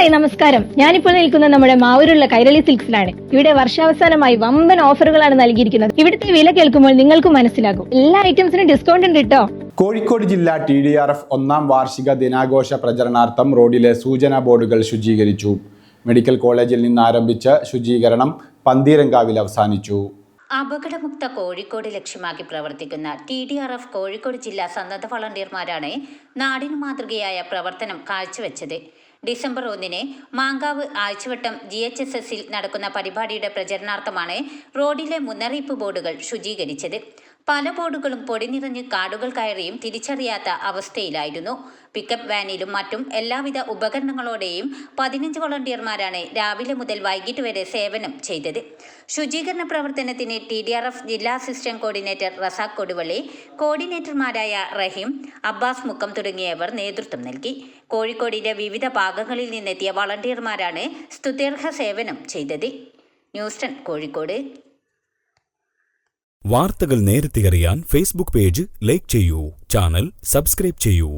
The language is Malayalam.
ഹായ് നമസ്കാരം. ഞാനിപ്പോൾ നിൽക്കുന്നത് നമ്മുടെ മാവൂരുള്ള കൈരളി സിൽക്സിലാണ്. ഇവിടെ വർഷാവസാനമായി വമ്പൻ ഓഫറുകളാണ് നൽകിയിരിക്കുന്നത്. ഇവിടുത്തെ വില കേൾക്കുമ്പോൾ നിങ്ങൾക്ക് മനസ്സിലാകും. എല്ലാ ഐറ്റംസിനും ഡിസ്കൗണ്ട് ഉണ്ട് കേട്ടോ കോഴിക്കോട് ജില്ല ടി ഡി ആർ എഫ് ഒന്നാം വാർഷിക ദിനാഘോഷ പ്രചരണാർത്ഥം റോഡിലെ സൂചനാ ബോർഡുകൾ ശുചീകരിച്ചു. മെഡിക്കൽ കോളേജിൽ നിന്ന് ആരംഭിച്ച ശുചീകരണം പന്തീരങ്കാവിൽ അവസാനിച്ചു. അപകടമുക്ത കോഴിക്കോട് ലക്ഷ്യമാക്കി പ്രവർത്തിക്കുന്ന T D R F Kozhikode ജില്ലാ സന്നദ്ധ വളണ്ടിയർമാരാണ് നാടിന് മാതൃകയായ പ്രവർത്തനം കാഴ്ചവെച്ചത്. ഡിസംബർ ഒന്നിന് Mankavu Azhchavattam G H S എസിൽ നടക്കുന്ന പരിപാടിയുടെ പ്രചരണാർത്ഥമാണ് റോഡിലെ മുന്നറിയിപ്പ് ബോർഡുകൾ ശുചീകരിച്ചത്. പല ബോർഡുകളും പൊടി നിറഞ്ഞ് കാടുകൾ കയറിയും തിരിച്ചറിയാത്ത അവസ്ഥയിലായിരുന്നു. പിക്കപ്പ് വാനിലും മറ്റും എല്ലാവിധ ഉപകരണങ്ങളോടെയും പതിനഞ്ച് വോളണ്ടിയർമാരാണ് രാവിലെ മുതൽ വൈകിട്ട് വരെ സേവനം ചെയ്തത്. ശുചീകരണ പ്രവർത്തനത്തിന് ടി ഡി ആർ എഫ് ജില്ലാ അസിസ്റ്റന്റ് കോർഡിനേറ്റർ റസാഖ് കൊടുവള്ളി കോർഡിനേറ്റർമാരായ റഹീം അബ്ബാസ് മുക്കം തുടങ്ങിയവർ നേതൃത്വം നൽകി. കോഴിക്കോടിന്റെ വിവിധ ഭാഗങ്ങളിൽ നിന്നെത്തിയ വളണ്ടിയർമാരാണ് സ്തുത്യർഹ സേവനം ചെയ്തത്. News ten Kozhikode. വാർത്തകൾ നേരത്തെ അറിയാൻ ഫേസ്ബുക്ക് പേജ് ലൈക്ക് ചെയ്യൂ ചാനൽ സബ്സ്ക്രൈബ് ചെയ്യൂ.